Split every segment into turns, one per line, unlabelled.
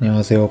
안녕하세요.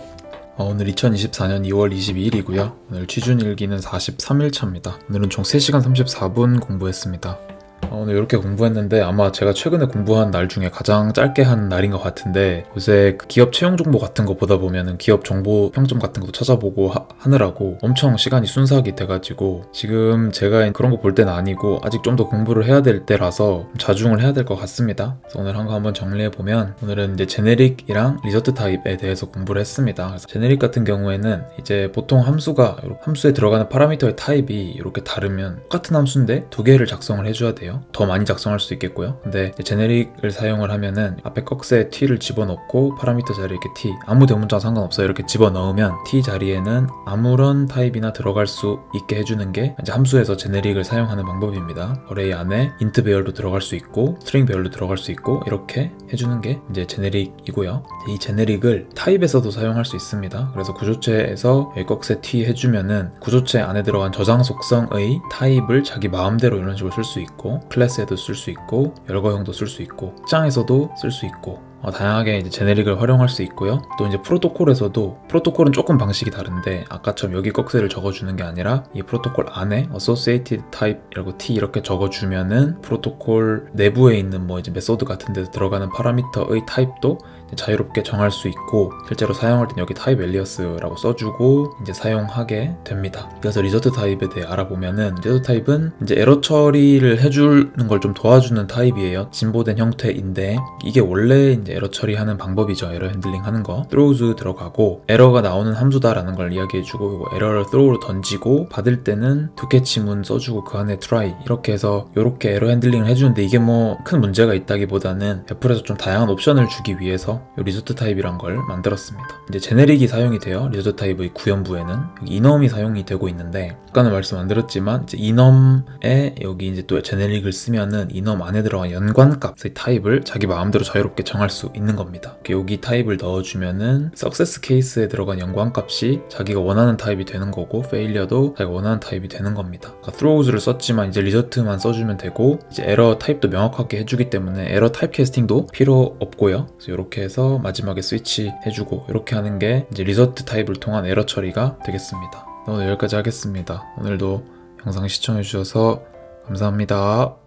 어, 오늘 2024년 2월 22일이고요. 오늘 취준일기는 43일 차입니다. 오늘은 총 3시간 34분 공부했습니다. 어, 오늘 이렇게 공부했는데 아마 제가 최근에 공부한 날 중에 가장 짧게 한 날인 것 같은데 요새 그 기업 채용 정보 같은 거 보다 보면은 기업 정보 평점 같은 것도 찾아보고 하, 하느라고 엄청 시간이 순삭이 돼가지고 지금 제가 그런 거 볼 때는 아니고 아직 좀 더 공부를 해야 될 때라서 자중을 해야 될 것 같습니다. 그래서 오늘 한 거 한번 정리해 보면 오늘은 이제 제네릭이랑 리저트 타입에 대해서 공부를 했습니다. 그래서 제네릭 같은 경우에는 이제 보통 함수가 함수에 들어가는 파라미터의 타입이 이렇게 다르면 똑같은 함수인데 두 개를 작성을 해줘야 돼요. 더 많이 작성할 수도 있겠고요. 근데 제네릭을 사용을 하면은 앞에 꺽쇠 t를 집어넣고 파라미터 자리에 이렇게 t 아무 대문자 상관없어요. 이렇게 집어넣으면 t 자리에는 아무런 타입이나 들어갈 수 있게 해주는 게 이제 함수에서 제네릭을 사용하는 방법입니다. 어레이 안에 인트 배열도 들어갈 수 있고 스트링 배열도 들어갈 수 있고 이렇게 해주는 게 이제 제네릭이고요. 이 제네릭을 타입에서도 사용할 수 있습니다. 그래서 구조체에서 꺽쇠 t 해주면은 구조체 안에 들어간 저장 속성의 타입을 자기 마음대로 이런 식으로 쓸 수 있고 클래스에도 쓸 수 있고 열거형도 쓸 수 있고 특장에서도 쓸 수 있고. 어, 다양하게 이제 제네릭을 활용할 수 있고요. 또 이제 프로토콜에서도 프로토콜은 조금 방식이 다른데 아까처럼 여기 꺽쇠를 적어주는 게 아니라 이 프로토콜 안에 associated type이라고 t 이렇게 적어주면은 프로토콜 내부에 있는 뭐 이제 메소드 같은 데 들어가는 파라미터의 타입도 자유롭게 정할 수 있고 실제로 사용할 땐 여기 타입 엘리어스라고 써주고 이제 사용하게 됩니다. 그래서 리저트 타입에 대해 알아보면은 리저트 타입은 이제 에러 처리를 해주는 걸 좀 도와주는 타입이에요. 진보된 형태인데 이게 원래 이제 에러 처리하는 방법이죠. 에러 핸들링 하는 거. throws 들어가고 에러가 나오는 함수다라는 걸 이야기해주고 에러를 throw로 던지고 받을 때는 두 캐치문 써주고 그 안에 try 이렇게 해서 이렇게 에러 핸들링을 해주는데 이게 뭐 큰 문제가 있다기보다는 애플에서 좀 다양한 옵션을 주기 위해서 이 리조트 타입이란 걸 만들었습니다. 이제 제네릭이 사용이 돼요. 리조트 타입의 구현부에는 이넘이 사용이 되고 있는데 아까는 말씀 안 드렸지만 이제 이넘에 여기 이제 또 제네릭을 쓰면은 이넘 안에 들어간 연관값의 타입을 자기 마음대로 자유롭게 정할 수 있는 겁니다. 여기 타입을 넣어주면은 석세스 케이스에 들어간 연관값이 자기가 원하는 타입이 되는 거고 페일리어도 자기가 원하는 타입이 되는 겁니다. 그러니까 throws를 썼지만 이제 리저트만 써주면 되고 이제 에러 타입도 명확하게 해주기 때문에 에러 타입 캐스팅도 필요 없고요. 그래서 이렇게 해서 마지막에 스위치 해주고 이렇게 하는 게 이제 리저트 타입을 통한 에러 처리가 되겠습니다. 오늘 여기까지 하겠습니다. 오늘도 영상 시청해주셔서 감사합니다.